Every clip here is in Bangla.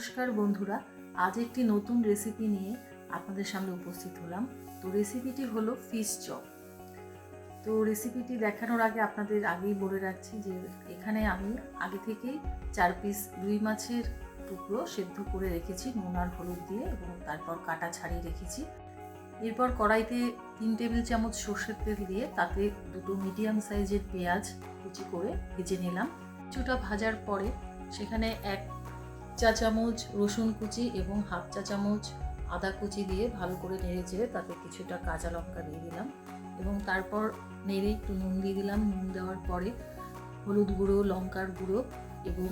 নমস্কার বন্ধুরা, আজ একটি নতুন রেসিপি নিয়ে আপনাদের সামনে উপস্থিত হলাম। তো রেসিপিটি হলো ফিশ চপ তো রেসিপিটি দেখানোর আগে আপনাদের আগেই বলে রাখছি যে, এখানে আমি আগে থেকেই চার পিস রুই মাছের টুকরো সেদ্ধ করে রেখেছি, নুন আর হলুদ দিয়ে, এবং তারপর কাটা ছাড়িয়ে রেখেছি। এরপর কড়াইতে তিন টেবিল চামচ সর্ষের তেল দিয়ে তাতে দুটো মিডিয়াম সাইজের পেঁয়াজ কুচি করে ভেজে নিলাম। কিছুটা ভাজার পরে সেখানে এক চা চামচ, রসুন কুচি এবং হাফ চা চামচ আদা কুচি দিয়ে ভালো করে নেড়ে চেড়ে তাতে কিছুটা কাঁচা লঙ্কা দিয়ে দিলাম এবং তারপর নেড়ে একটু নুন দিয়ে দিলাম। নুন দেওয়ার পরে হলুদ গুঁড়ো, লঙ্কার গুঁড়ো এবং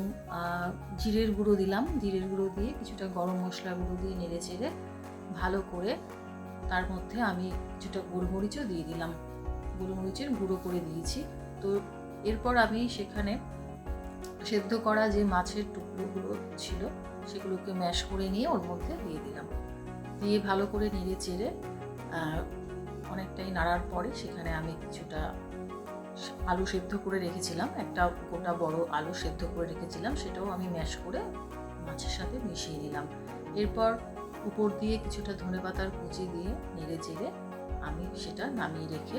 জিরের গুঁড়ো দিলাম। জিরের গুঁড়ো দিয়ে কিছুটা গরম মশলা গুঁড়ো দিয়ে নেড়ে চেড়ে ভালো করে তার মধ্যে আমি কিছুটা গোলমরিচও দিয়ে দিলাম। গোলমরিচের গুঁড়ো করে দিয়েছি। তো এরপর আমি সেখানে সেদ্ধ করা যে মাছের টুকরোগুলো ছিল, সেগুলোকে ম্যাশ করে নিয়ে ওর মধ্যে দিয়ে দিলাম। দিয়ে ভালো করে নেড়ে চেড়ে অনেকটাই নাড়ার পরে সেখানে আমি কিছুটা আলু সেদ্ধ করে রেখেছিলাম। একটা গোটা বড় আলু সেদ্ধ করে রেখেছিলাম, সেটাও আমি ম্যাশ করে মাছের সাথে মিশিয়ে দিলাম এরপর উপর দিয়ে কিছুটা ধনে পাতার কুচি দিয়ে নেড়ে চেড়ে আমি সেটা নামিয়ে রেখে,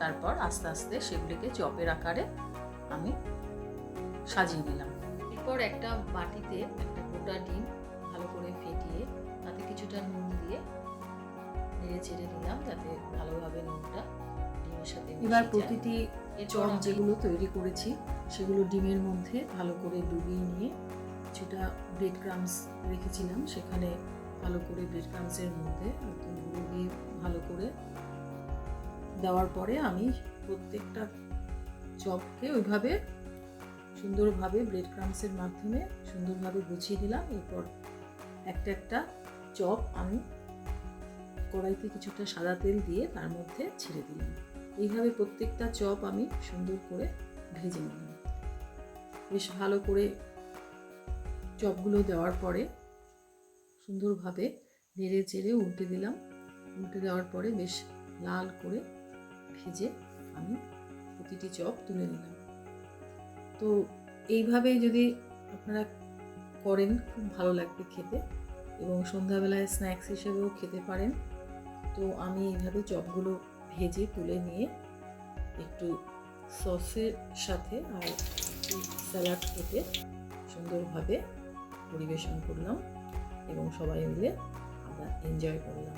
তারপর আস্তে আস্তে সেগুলিকে চপের আকারে আমি সাজিয়ে নিলাম। এরপর একটা বাটিতে একটা গোটা ডিম ভালো করে ফেটিয়ে তাতে কিছুটা নুন দিয়ে নেড়ে চেড়ে নিলাম যাতে ভালোভাবে নুনটা ডিমের সাথে এবার প্রতিটি চপ যেগুলো তৈরি করেছি সেগুলো ডিমের মধ্যে ভালো করে ডুবিয়ে নিয়ে কিছুটা ব্রেড ক্রামস রেখেছিলাম। সেখানে ভালো করে ব্রেড ক্রামসের মধ্যে গুঁড়ো দিয়ে ভালো করে দেওয়ার পরে আমি প্রত্যেকটা চপকে ওইভাবে সুন্দরভাবে ব্রেড ক্রামসের মাধ্যমে সুন্দরভাবে গুছিয়ে দিলাম এরপর একটা একটা চপ আমি কড়াইতে কিছুটা সাদা তেল দিয়ে তার মধ্যে ছেড়ে দিলাম। এইভাবে প্রত্যেকটা চপ আমি সুন্দর করে ভেজে নিলাম। বেশ ভালো করে চপগুলো দেওয়ার পরে সুন্দরভাবে নেড়ে চেড়ে উল্টে দিলাম। উল্টে দেওয়ার পরে বেশ লাল করে ভেজে আমি প্রতিটি চপ তুলে নিলাম। তো এইভাবে যদি আপনারা করেন, খুব ভালো লাগবে খেতে এবং সন্ধ্যাবেলায় স্ন্যাক্স হিসেবেও খেতে পারেন। তো আমি এইভাবে চপগুলো ভেজে তুলে নিয়ে একটু সসের সাথে আর একটু স্যালাড কেটে সুন্দরভাবে পরিবেশন করলাম এবং সবাই মিলে আমরা এনজয় করলাম।